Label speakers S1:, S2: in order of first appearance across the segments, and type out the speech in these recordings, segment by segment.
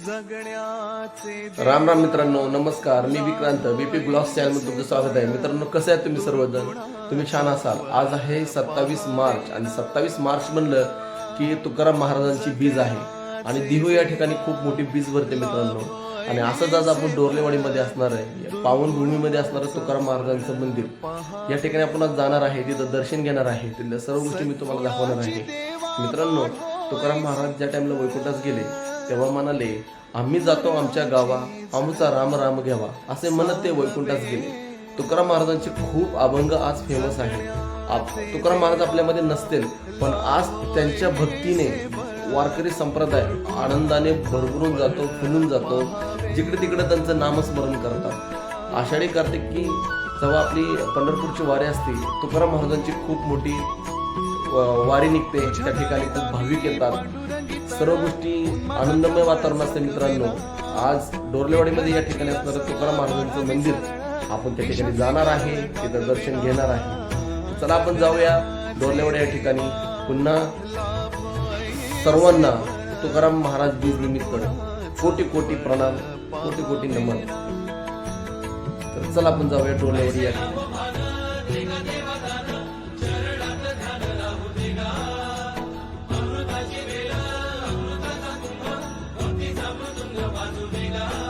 S1: राम राम मित्रांनो नमस्कार. मी Vikrant BP blogs चॅनलमध्ये तुमचं स्वागत आहे. मित्रांनो कसं आहे तुम्ही सर्वजण? तुम्ही छान असाल. आज आहे सत्तावीस मार्च आणि सत्तावीस मार्च म्हणलं की तुकाराम महाराजांची बीज आहे. आणि दिहू या ठिकाणी खूप मोठी बीज भरते मित्रांनो. आणि असंच आज आपण डोरलेवाडीमध्ये असणार आहे. पावनभूमीमध्ये असणार तुकाराम महाराजांचं मंदिर. या ठिकाणी आपण आज जाणार आहे तिथं दर्शन घेणार आहे. तिथल्या सर्व गोष्टी मी तुम्हाला दाखवणार आहे. मित्रांनो तुकाराम महाराज ज्या टाइमला वैकुंठात गेले तेव्हा म्हणाले आम्ही जातो आमच्या गावा आमचा राम राम घ्यावा असे म्हणत ते वैकुंठास गेले. तुकाराम महाराजांचे खूप अभंग आज फेमस आहे. आप- तुकाराम महाराज आपल्यामध्ये नसतील पण आज त्यांच्या भक्तीने वारकरी संप्रदाय आनंदाने भरभरून जातो फुलून जातो जिकडे तिकडे त्यांचं नामस्मरण करतात. आषाढी की जेव्हा आपली पंढरपूरची वारी असते तुकाराम महाराजांची खूप मोठी वारी निघते. त्या ठिकाणी खूप भाविक येतात. सर्व गोष्टी आनंदमय वातावरण असते मित्रांनो. आज डोरलेवाडीमध्ये या ठिकाणी असणारं तुकाराम महाराजांचं मंदिर आपण त्या ठिकाणी जाणार आहे. तिथं दर्शन घेणार आहे. चला आपण जाऊया डोरलेवाडी या ठिकाणी. पुन्हा सर्वांना तुकाराम महाराज बीज निमित्त कोटी कोटी प्रणाम कोटी कोटी नमन. तर चला आपण जाऊया डोरलेवाडी या ठिकाणी.
S2: Alhamdulillah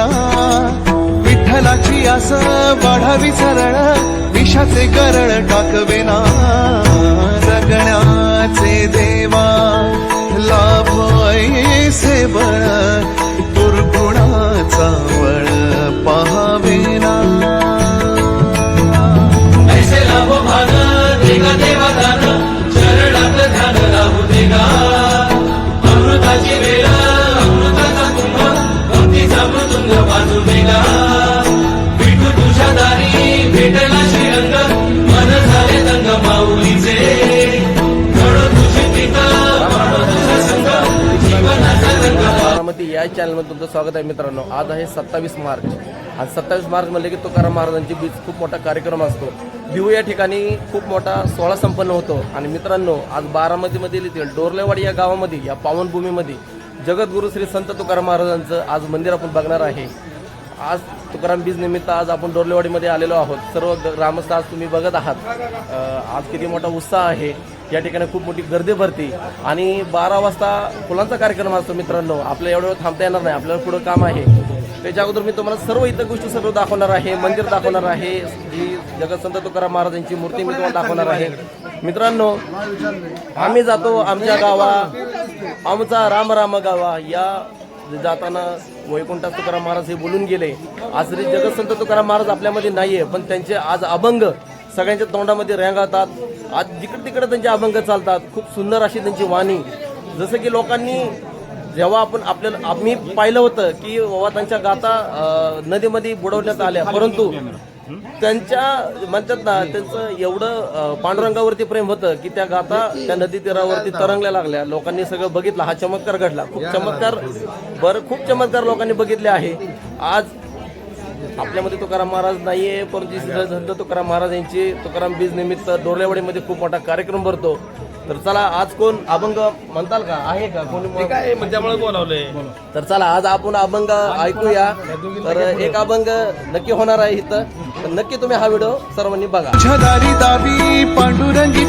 S2: झाकवेना विठ्ठलाची आस वाढावी सरळ विषाचे गरळ टाकवेना जगण्याचे देवा लाभ ऐसे बळ दुर्गुणाचा
S1: या चॅनलमध्ये तुमचं स्वागत आहे मित्रांनो. आज आहे सत्तावीस मार्च. आज सत्तावीस मार्च म्हणले की तुकाराम महाराजांची बीज खूप मोठा कार्यक्रम असतो. बिहू या ठिकाणी खूप मोठा सोहळा संपन्न होतो. आणि मित्रांनो आज बारामतीमधील येथील डोरलेवाडी या गावामध्ये या पावनभूमीमध्ये जगद्गुरु श्री संत तुकाराम महाराजांचं आज मंदिर आपण बघणार आहे. आज तुकाराम बीज निमित्त आज आपण डोरलेवाडीमध्ये आलेलो आहोत. सर्व ग्रामस्थ आज तुम्ही बघत आहात. आज किती मोठा उत्साह आहे. या ठिकाणी खूप मोठी गर्दी भरते. आणि बारा वाजता फुलांचा कार्यक्रम असतो मित्रांनो. आपल्या एवढं थांबता येणार नाही. आपल्याला पुढं काम आहे. त्याच्या अगोदर मी तुम्हाला सर्व इतर गोष्टी सर्व दाखवणार आहे. मंदिर दाखवणार आहे. जी जगतसंत तुकाराम महाराजांची मूर्ती मी तुम्हाला दाखवणार आहे. मित्रांनो आम्ही जातो आमच्या गावा. आमचा राम राम गावा. या जाताना वैकुंठात तुकाराम महाराज हे बोलून गेले. आज जगतसंत तुकाराम महाराज आपल्यामध्ये नाहीये पण त्यांचे आज अभंग सगळ्यांच्या तोंडामध्ये रेंगाळतात आज जिकडे तिकडे त्यांचे अभंग चालतात. खूप सुंदर अशी त्यांची वाणी. जसं की लोकांनी जेव्हा आपण आपल्याला आम्ही पाहिलं होतं की बाबा त्यांच्या गाता नदीमध्ये बुडवण्यात आल्या. परंतु त्यांच्या म्हणतात ना त्यांचं एवढं पांडुरंगावरती प्रेम होतं की त्या गाता त्या नदी तीरावरती तरंगल्या लागल्या. लोकांनी सगळं बघितलं. हा चमत्कार घडला. खूप चमत्कार बरं खूप चमत्कार लोकांनी बघितले आहे. आज आपल्यामध्ये तुकाराम महाराज नाहीये परंतु श्री संत तुकाराम महाराज यांची तुकाराम बीज निमित्त डोरलेवाडीमध्ये खूप मोठा कार्यक्रम भरतो. तर चला आज कोण अभंग म्हणताल का? आहे का कोणी
S3: काय त्यामुळे बोलावलंय
S1: तर चला आज आपण अभंग ऐकूया. तर एक अभंग नक्की होणार आहे इथं. तर नक्की तुम्ही हा व्हिडिओ सर्वांनी बघा.
S2: पांडुरंगी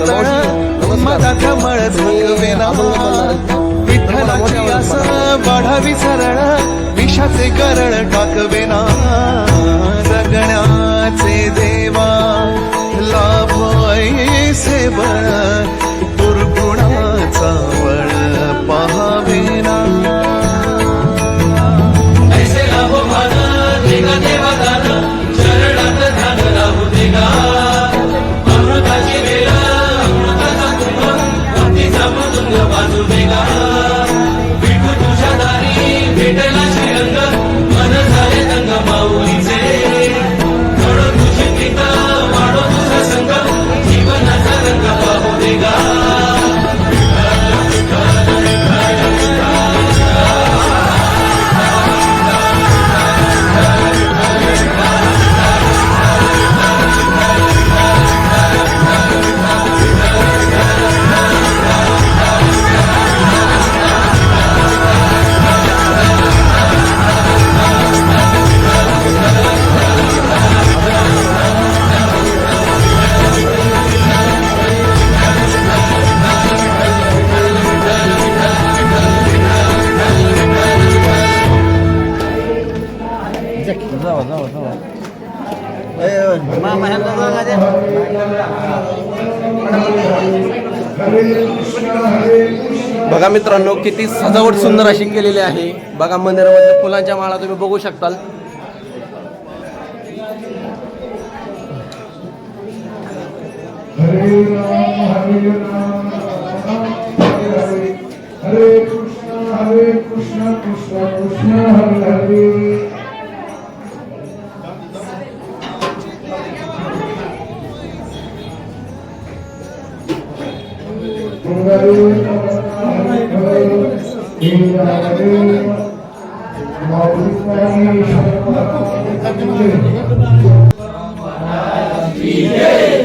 S2: वाढावी सरळ विषाचे करळ टाकवेना जगण्याचे देवा लाभ ऐसे बळ दुर्गुणाचा
S1: किती सजावट सुंदर अशी केलेली आहे. बघा मंदिरामध्ये फुलांच्या माळा तुम्ही बघू शकताल.
S4: हरे कृष्ण हरे कृष्ण कृष्ण कृष्ण हरे हरे.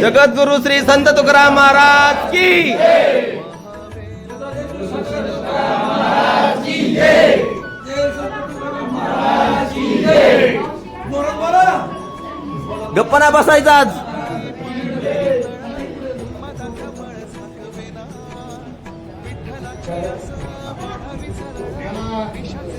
S1: जगद्गुरु श्री संत तुकाराम महाराज की गप्पना बसायचा आज.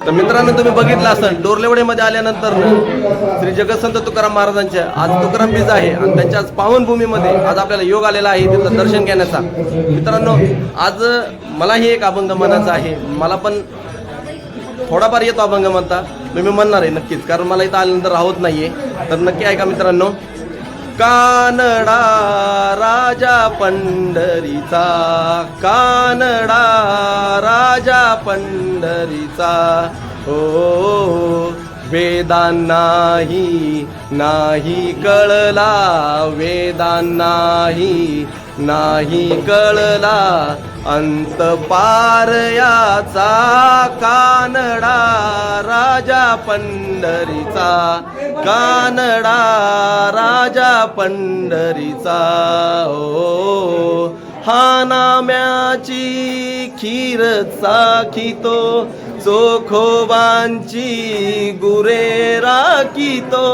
S1: तर मित्रांनो तुम्ही बघितलं असेल डोरलेवडेमध्ये आल्यानंतर श्री जगतसंत तुकाराम महाराजांच्या आज तुकाराम बीज आहे आणि त्यांच्या आज पावनभूमीमध्ये आज आपल्याला योग आलेला आहे तिथं दर्शन घेण्याचा. मित्रांनो आज मलाही एक अभंग म्हणायचा आहे. मला पण थोडाफार येतो अभंग म्हणता. मी म्हणणार आहे नक्कीच कारण मला इथं आल्यानंतर राहत नाहीये. तर नक्की ऐका मित्रांनो कानडा राजा पंढरीचा कानडा राजा पंढरीचा. हो वेदांनाही नाही कळला वेदांनाही नाही कळला अंत पार याचा कानडा राजा पंढरीचा कानडा राजा पंढरीचा. हो हा नाम्याची खीर चाखितो चोखोबांची गुरे राखितो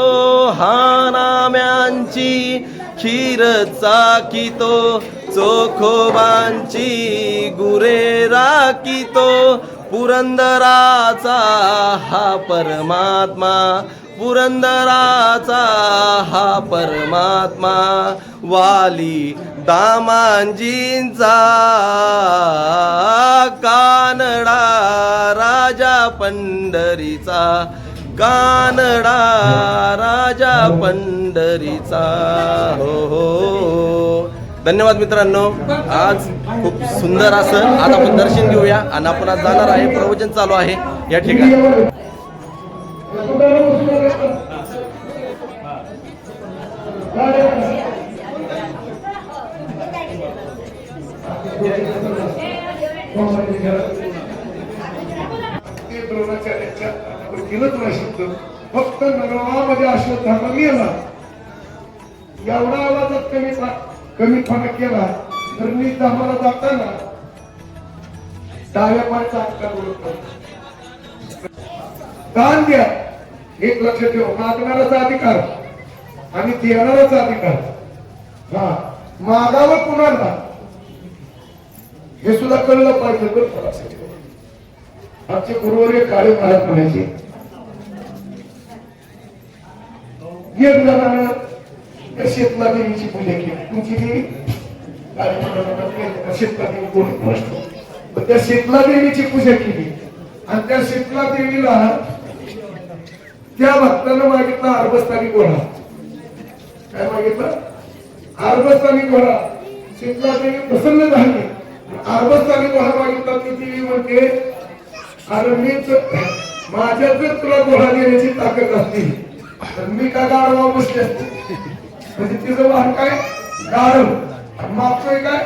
S1: हा नाम्यांची खीर चाकितो चोखोबांची गुरे राखितो. पुरंदराचा हा परमात्मा पुरंदराचा हा परमात्मा. वाली दामांजींचा कानडा राजा पंढरीचा. कानडा राजा पंढरीचा. हो हो. धन्यवाद मित्रांनो. आज खूप सुंदर असं आज आपण दर्शन घेऊया आणि आपण आज जाणार आहे. प्रवचन चालू आहे या ठिकाणी.
S4: ते द्रोणाचार्याच्या आपण केलं तुला शब्द फक्त नरवामध्ये अश्वत्थामा मेला एवढा आवाजात कमी कमी फरक केला तर मी धामाला जाताना डाव्या पायचा अंकार बोलत दान द्या. एक लक्ष ठेव. मागणाराचा अधिकार आणि देणाराचा अधिकार. हा. मागावं कुणाला हे सुद्धा कळलं पाहिजे बरं आमचे गुरुवर्य काळे महाराज म्हणायचे. एक जणांना त्या शेतला देवीची पूजा केली. तुमची देवी काळे महाराज शेतला देवी कोण त्या शेतला देवीची पूजा केली. आणि त्या शेतला देवीला त्या भक्तानं मागितला अर्भस्थानी गोळा काय मागितलं? अर्भस्थानी घोडा शेतला देवी प्रसन्न झाली. अर्भस्थानी घोडा मागितला ती देवी म्हणते अरे मीच माझ्या जर तुला घोडा देण्याची ताकद असती. तर मी का गाडवा बसले असते? म्हणजे तिचं वाहन काय? गाडव मागतोय काय?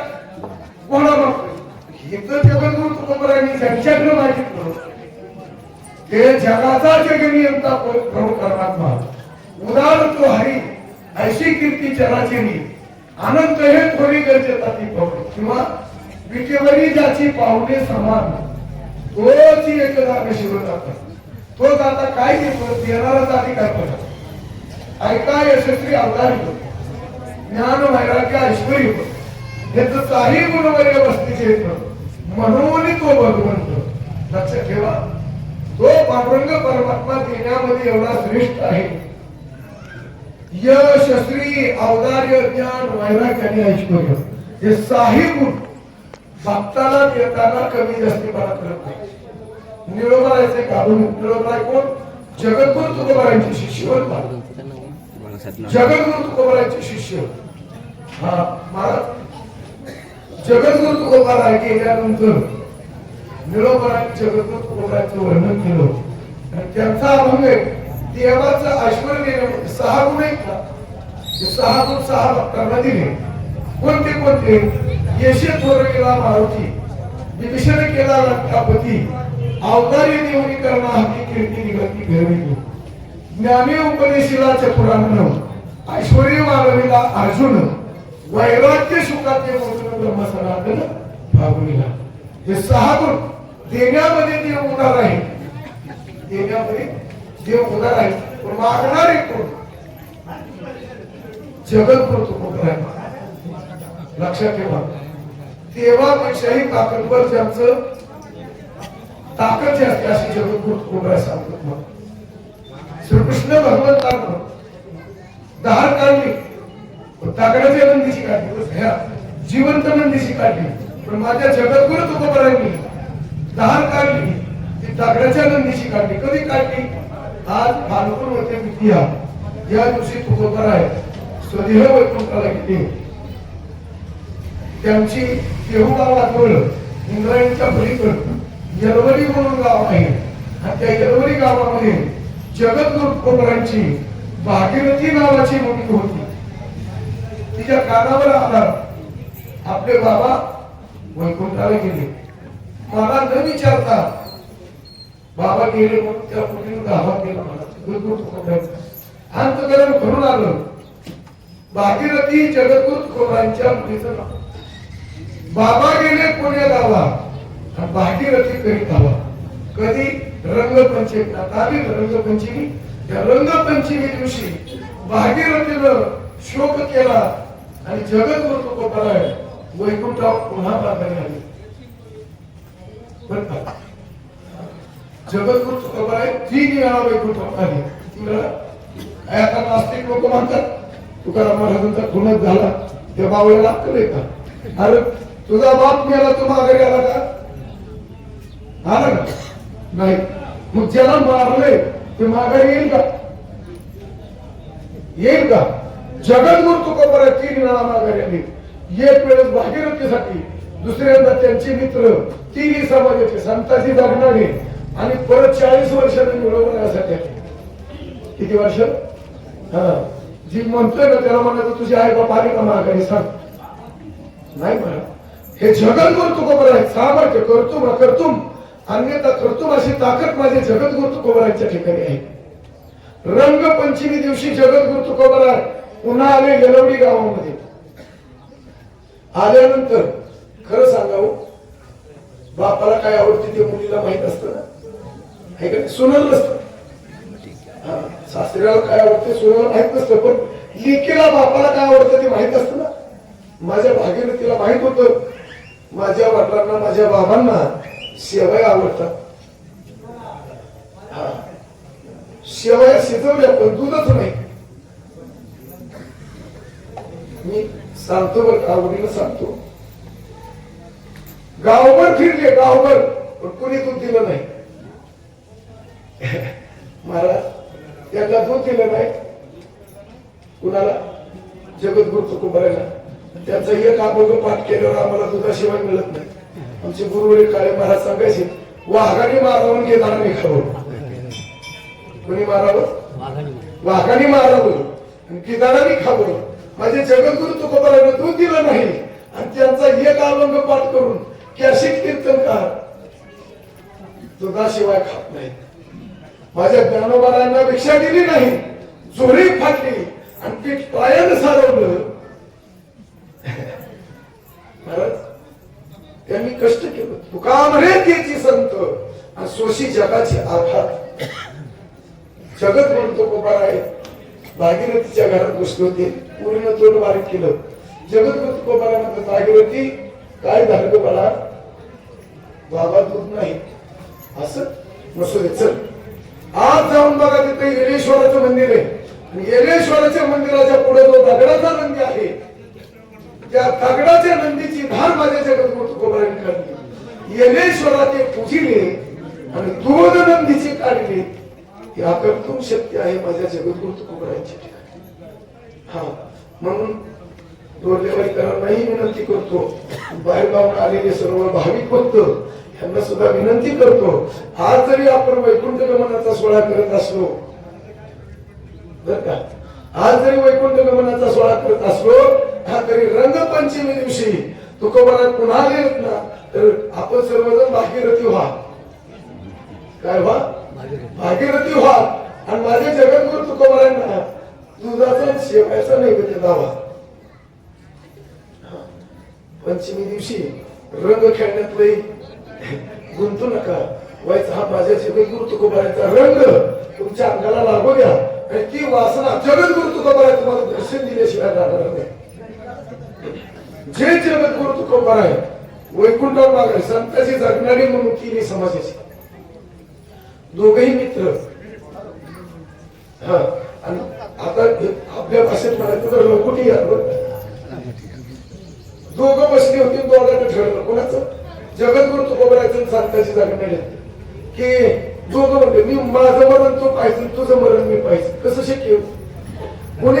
S4: कोणा मागतोय हे तर जगद्गुरु तुकोबरायांनी ज्यांच्याकडे मागितलं ते जगाचा जगनियंता प्रभू परमात्मा. उदार तो हरी ऐशी कीर्ती चराचरी अनंत हे थोडी गरजेचा ती प्रभू. किंवा विटेवरी ज्याची पाहुणे समान. तोच एकदा शिवत जातात तोच आता काय देतो देणाराचा अधिकार पडला ऐका यशस्वी अवतार ज्ञान वैराग्य ऐश्वर याच काही गुणवर्य वस्तीचे येतं म्हणून तो भगवंत. लक्षात ठेवा. तो पांडुरंग परमात्मा देण्यामध्ये एवढा श्रेष्ठ आहे. यश श्री ज्ञान वैराग्य आणि ऐश्वर हे साही गुण. भक्ताला देताना कमी जास्तीपणा करत नाही. निळोबरायचे काढून निळोबराय कोण? जगद्गुरु तुकोबरायांचे शिष्य जगद्गुरु तुकोबरायांचे शिष्य हा महाराज. जगद्गुरु तुकोबराय गेल्यानंतर निळोबराय जगद्गुरु तुकोबरायांचं वर्णन केलं. आणि त्यांचा अभंग देवाचं ऐश्वर देण्यामध्ये सहा गुण आहेत ना सहा गुण सहा भक्तांना दिले. कोणते कोणते? यशे थोर केला मारुती विभीषण केला लंकापती अवतारी देवनी करणं हाती कीर्ती निगती घरविली ज्ञानी उपदेशीला चतुरांगण ऐश्वर्य मानवीला अर्जुन वैराग्य सुखाचे मोठं ब्रह्मसनातन फागुनीला हे सहा गुण देण्यामध्ये देव होणार आहे. देण्यामध्ये देव होणार आहे. पण मागणारे कोण? जगत करतो मोठा आहे. लक्षात ठेवा. देवापेक्षाही ताकदवर ज्यांचं ताकद जी असते अशी जगद्गुरु कोबरा सांगतात मग श्रीकृष्ण भगवंतानं दहा काढली. पण नंदीशी काढली. ह्या जिवंत नंदीशी काढली. पण माझ्या जगद्गुरु तुकोबरांनी दहा काढली. ती ताकडाच्या नंदीशी काढली. कधी काढली? आज फाल्गुन होते विद्या या दिवशी तुकोबर आहे स्वदेह वैकुंठाला गेले. त्यांची देहू आठवलं इंग्लंडच्या पलीकडं यलवरी म्हणून गाव आहे. आणि त्या जनवरी गावामध्ये जगद्गुरु कोबरांची भागीरथी नावाची मुलगी होती. तिच्या कानावर आला आपले बाबा वैकुंठाला गेले. मला न विचारता बाबा गेले म्हणून त्या मुलीनं गावात गेला मला. जगद्गुरु अंतकरण भरून आलं. भागीरथी जगद्गुरु कोबरांच्या मुलीचं नाव. बाबा गेले पुण्या गावा भागीरथी करीत हवा कधी रंगपंचमी आता आली रंगपंचमी? त्या रंगपंचमी दिवशी भागीरथीनं शोक केला आणि जगत गुरु पराय वैकुंठराव पुन्हा माघारी आले. बरं का? जगद्गुरु तुकोबाराय तीन वेळा वैकुंठराव आले. किती वेळा काय आता नास्तिक लोक म्हणतात? तुकाराम महाराजांचा खुनच झाला. त्या बावळ्याला अक्कल आहे का? अरे तुझा बाप मेला तू माघारी आला का? आला का नाही. मग ज्याला मारले ते माघारी येईल का? येईल का? जगद्गुरु तुकोबाराय तीन वेळा माघारी आले. एक वेळेस भागीरथीसाठी दुसऱ्यांदा त्यांचे मित्र तिन्ही समाजाचे संताजी जगणारे आणि परत चाळीस वर्षांनी मिळवण्यासाठी किती वर्ष? हा. जी म्हणतोय ना त्याला म्हणायचं तुझी आई बाप आली का माघारी? सांग. नाही म्हणा हे जगद्गुरु तुकोबर आहे सामर्थ्य करतुम करतुम अन्यथा करतुम अशी ताकद माझे जगद्गुरु तुकोबरांच्या ठिकाणी आहे. रंगपंचमी दिवशी जगद्गुरु तुकोबरा पुन्हा आले गेलवडी गावामध्ये. आल्यानंतर खरं सांगावं बापाला काय आवडते ते मुलीला माहीत असतं ना? का सुनल नसतं. हा, सासऱ्याला काय आवडते सुनाला माहीत नसतं पण लेकीला बापाला काय आवडतं ते माहीत असतं ना? माझ्या भागीरथीला माहीत होतं. माझ्या वडिलांना माझ्या बाबांना शेवया आवडतात. हा. शेवया शिजवल्या पण दूधच नाही. मी सांगतो बरं का सांगतो. गावभर फिरले गावभर पण कुणी दूध दिलं नाही. महाराज त्यांना दूध दिलं नाही. कुणाला? जगद्गुरु तुकोबरायला त्यांचा एक अभंग पाठ केल्यावर आम्हाला दुधाशिवाय मिळत नाही. आमचे गुरुवरील काळे महाराज सांगायचे वाघाने मारावून घेताना खावं. कोणी मारावं? वाघाने मारावं आणि किदाडाने खावं. माझे जगद्गुरु तुकोबाला दूध दिलं नाही. आणि त्यांचा एक अभंग पाठ करून कॅशिक कीर्तनकार दुधाशिवाय खात नाही. माझ्या ज्ञानोबारांना भिक्षा दिली नाही. चोरी फाटली आणि ती पायानं सारवलं. त्यांनी कष्ट केलं. तुका म्हणे त्याची संत आणि सोशी जगाचे आघात जगत म्हणतो गोपाळ आहे. भागीरथीच्या घरात बसले होते. पूर्ण तोंड बारीक केलं. जगत म्हणतो कोपारा म्हणतात भागीरथी काय झालं ग बाबा दूध नाही असं नसू दे चल आज जाऊन बघा तिथे येलेश्वराचं मंदिर आहे. आणि येलेश्वराच्या मंदिराच्या पुढे जो दगडाचा नंदी आहे त्या दगडाच्या नंदीची धार माझ्या जगद्गुरु तुकोबारांनी काढली येलेश्वरा ते आणि दूध नंदीची काढली. ही अकर्तुम शक्ती आहे माझ्या जगद्गुरु तुकोबारांच्या ठिकाणी हा म्हणून डोरलेवाईकरांनाही विनंती करतो. बाहेरगावून आलेले सर्व भाविक भक्त यांना सुद्धा विनंती करतो. आज जरी आपण वैकुंठ गमनाचा सोहळा करत असलो बर का? आज जरी वैकुंठ गमनाचा सोहळा करत असलो हा तरी रंगपंचमी दिवशी तुकोबाला पुन्हा येत ना तर आपण सर्वजण भागीरथी व्हा. काय व्हा? भागीरथी व्हा. आणि माझ्या जगद्गुरु तुकोबारांना दुधाचा शेवायचा नाही नैवेद्य दावा. पंचमी दिवशी रंग खेळण्यात लई गुंतू नका. व्हायचा हा माझ्या जगद्गुरु तुकोबाराचा रंग. तुमच्या अंगाला लागू द्या. आणि ती वासना जगद्गुरु तुकोबारा तुम्हाला दर्शन दिल्याशिवाय राहणार नाही. जे जगद्गुरु तुकोबार आहे वैकुंठावर मागे संताची जगणारी म्हणून तिन्ही समाजाची. दोघही मित्र. हा आणि आता आपल्या भाषेत म्हणायचं तर लवकुटी दोघं बसली होती दोघांना ठरवलं कोणाचं? जगद्गुरु तुकोबरायचं सांगताची जागा की दोघं म्हणते मी माझं मरण तो पाहिजे तुझं मरण मी पाहिजे. कसं शक्य? कोणी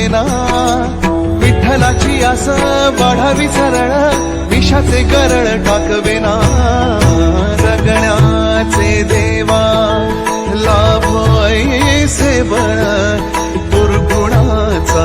S2: झाकवेना विठ्ठलाची आस वाढावी सरळ विषाचे गरळ टाकवेना जगण्याचे देवा लाभ सेवण दुर्गुणाचा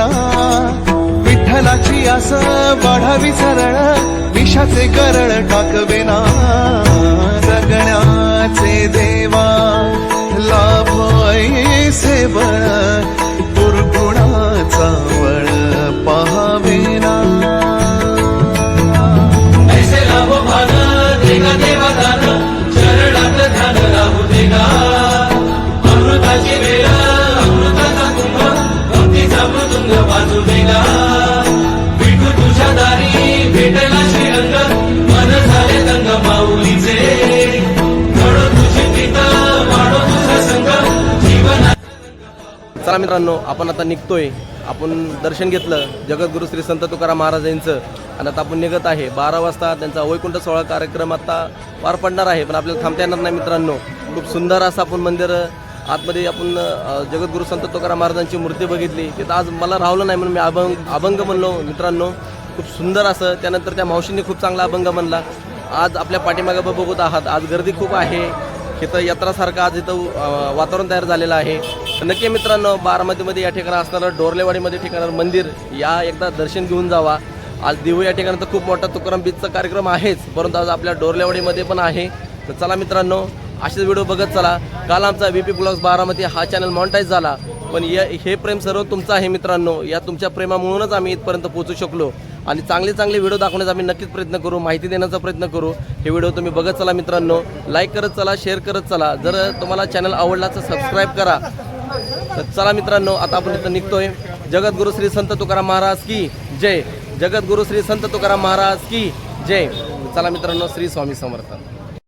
S2: झाकवेना विठ्ठलाची आस वाढावी सरळ विषाचे करळ टाकवेना जगण्याचे देवा लाभ सेवळ दुर्गुणाचा
S1: मित्रांनो आपण आता निघतोय. आपण दर्शन घेतलं जगद्गुरु श्री संत तुकाराम महाराजांचं. आणि आता आपण निघत आहे. बारा वाजता त्यांचा वैकुंठ सोहळा कार्यक्रम आता पार पडणार आहे पण आपल्याला थांबता येणार नाही मित्रांनो. खूप सुंदर असं आपण मंदिर आतमध्ये आपण जगद्गुरु संत तुकाराम महाराजांची मूर्ती बघितली. तिथं आज मला राहलं नाही म्हणून मी अभंग अभंग म्हणलो मित्रांनो. खूप सुंदर असं त्यानंतर त्या मावशींनी खूप चांगला अभंग म्हणला. आज आपल्या पाठीमागे बघत आहात. आज गर्दी खूप आहे. इथं यात्रासारखं आज इथं वातावरण तयार झालेलं आहे. नक्की मित्रांनो बारामतीमध्ये या ठिकाणी असणारं डोरलेवाडीमध्ये ठिकाणावर मंदिर या एकदा दर्शन घेऊन जावा. आज देऊ या ठिकाणी तर खूप मोठा तुकाराम बीचचा कार्यक्रम आहेच परंतु आज आपल्या डोरलेवाडीमध्ये पण आहे. तर चला मित्रांनो असेच व्हिडिओ बघत चला. काल आमचा व्ही पी ब्लॉग्स बारामती हा चॅनल मॉनिटाईज झाला. पण या हे प्रेम सर्व तुमचं आहे मित्रांनो. या तुमच्या प्रेमामुळूनच आम्ही इथपर्यंत पोहोचू शकलो. आणि चांगले चांगले व्हिडिओ दाखवण्याचा आम्ही नक्कीच प्रयत्न करू माहिती देण्याचा प्रयत्न करू. हे व्हिडिओ तुम्ही बघत चला मित्रांनो. लाईक करत चला शेअर करत चला. जर तुम्हाला चॅनल आवडला तर सबस्क्राईब करा. तर चला मित्रांनो आता आपण इथं निघतोय. जगद्गुरु श्री संत तुकाराम महाराज की जय. जगद्गुरु श्री संत तुकाराम महाराज की जय. चला मित्रांनो श्री स्वामी समर्थ.